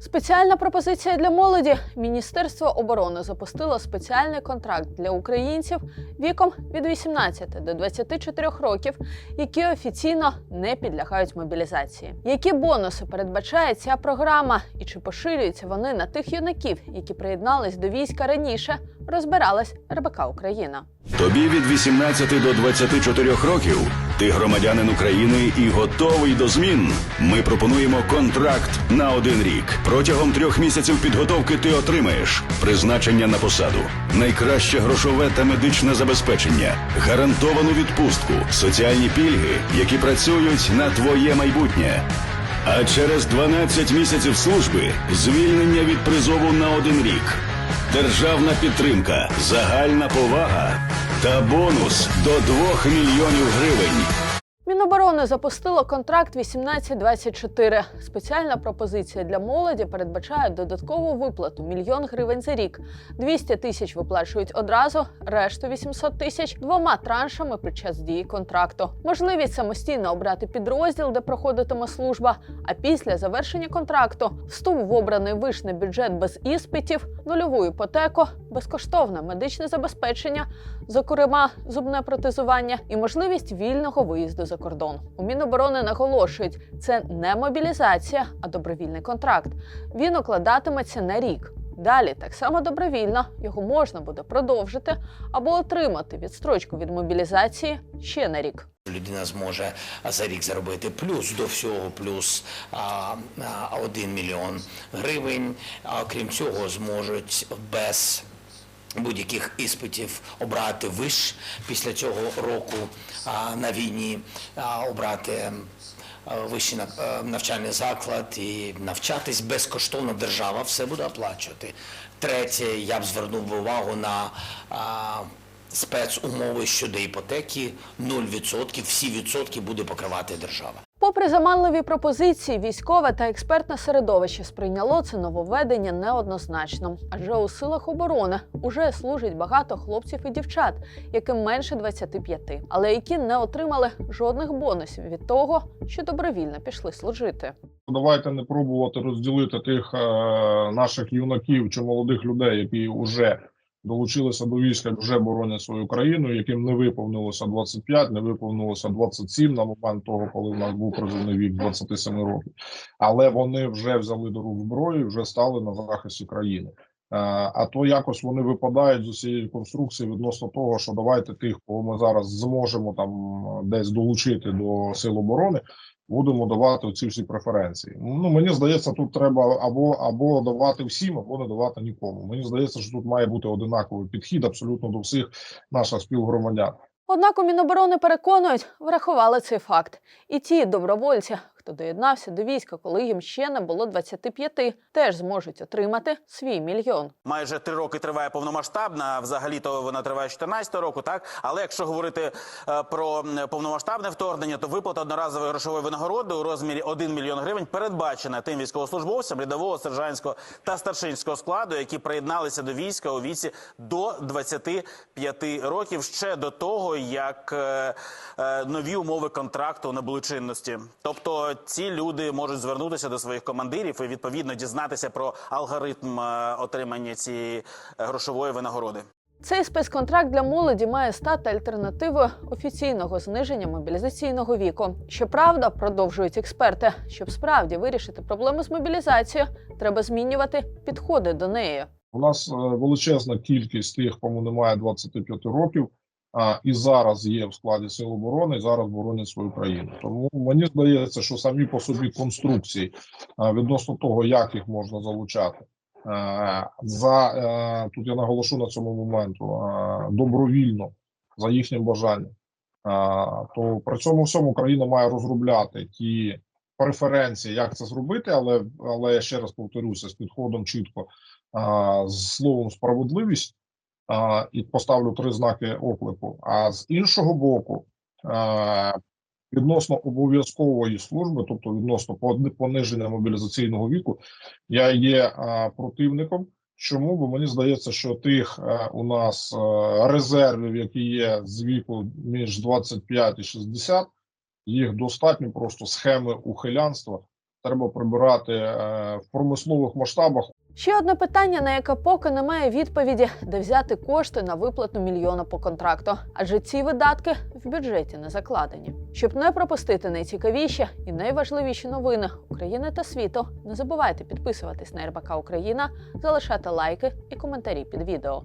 Спеціальна пропозиція для молоді. Міністерство оборони запустило спеціальний контракт для українців віком від 18 до 24 років, які офіційно не підлягають мобілізації. Які бонуси передбачає ця програма, і чи поширюються вони на тих юнаків, які приєднались до війська раніше, розбиралась РБК Україна. Тобі від 18 до 24 років. Ти громадянин України і готовий до змін. Ми пропонуємо контракт на один рік. Протягом трьох місяців підготовки ти отримаєш призначення на посаду, найкраще грошове та медичне забезпечення, гарантовану відпустку, соціальні пільги, які працюють на твоє майбутнє. А через 12 місяців служби звільнення від призову на один рік. Державна підтримка, загальна повага та бонус до 2 мільйонів гривень. Міноборони запустило контракт 18-24. Спеціальна пропозиція для молоді передбачає додаткову виплату мільйон гривень за рік. 200 тисяч виплачують одразу, решту 800 тисяч двома траншами під час дії контракту. Можливість самостійно обрати підрозділ, де проходитиме служба. А після завершення контракту вступ в обраний вишний бюджет без іспитів, нульову іпотеку, безкоштовне медичне забезпечення, зокрема зубне протезування і можливість вільного виїзду за кордон. У Міноборони наголошують, це не мобілізація, а добровільний контракт. Він укладатиметься на рік. Далі так само добровільно його можна буде продовжити або отримати відстрочку від мобілізації ще на рік. Людина зможе за рік заробити плюс до всього, плюс а, а, 1 мільйон гривень. А крім цього, зможуть без будь-яких іспитів обрати виш після цього року а, на війні, а, обрати вищий е, навчальний заклад і навчатись безкоштовно держава все буде оплачувати. Третє, я б звернув увагу на а, спецумови щодо іпотеки 0%, всі відсотки буде покривати держава. Попри заманливі пропозиції, військове та експертне середовище сприйняло це нововведення неоднозначно, адже у силах оборони уже служить багато хлопців і дівчат, яким менше 25, але які не отримали жодних бонусів від того, що добровільно пішли служити. Давайте не пробувати розділити тих е, наших юнаків чи молодих людей, які вже долучилися до війська, вже боронять свою країну, яким не виповнилося 25, не виповнилося 27 на момент того, коли в нас був призовний вік 27 років. Але вони вже взяли до рук зброю, вже стали на захисті країни. Е, А то якось вони випадають з усієї конструкції відносно того, що давайте тих, кого ми зараз зможемо там десь долучити до сил оборони, будемо давати ці всі преференції. Ну мені здається, тут треба або або давати всім, або не давати нікому. Мені здається, що тут має бути одинаковий підхід абсолютно до всіх наших співгромадян. Однак у Міноборони переконують, врахували цей факт. І ті добровольці, хто доєднався до війська, коли їм ще не було 25, теж зможуть отримати свій мільйон. майже три роки триває повномасштабна. Взагалі то вона триває з 14 року, так але якщо говорити е, про повномасштабне вторгнення, то виплата одноразової грошової винагороди у розмірі 1 мільйон гривень передбачена тим військовослужбовцям рядового, сержантського та старшинського складу, які приєдналися до війська у віці до 25 років, ще до того як е, е, нові умови контракту набули чинності. Тобто ці люди можуть звернутися до своїх командирів і відповідно дізнатися про алгоритм е, отримання цієї е, грошової винагороди. Цей спецконтракт для молоді має стати альтернативою офіційного зниження мобілізаційного віку. Щоправда, продовжують експерти, щоб справді вирішити проблему з мобілізацією, треба змінювати підходи до неї. У нас е, величезна кількість тих, кому немає 25 років, а і зараз є в складі сил оборони, і зараз боронять свою країну. Тому мені здається, що самі по собі конструкції а, відносно того, як їх можна залучати. За е, тут я наголошу на цьому моменту добровільно за їхнім бажанням. То при цьому всьому Україна має розробляти ті преференції, як це зробити, але але я ще раз повторюся з підходом чітко з словом справедливість а, і поставлю три знаки оклику. А з іншого боку, а, відносно обов'язкової служби, тобто відносно пон- пониження мобілізаційного віку, я є а, противником. Чому? Бо мені здається, що тих е, у нас е, резервів, які є з віку між 25 і 60, їх достатньо просто схеми ухилянства треба прибирати е, в промислових масштабах. Ще одне питання, на яке поки немає відповіді, де взяти кошти на виплату мільйона по контракту, адже ці видатки в бюджеті не закладені. Щоб не пропустити найцікавіші і найважливіші новини України та світу, не забувайте підписуватись на РБК Україна, залишати лайки і коментарі під відео.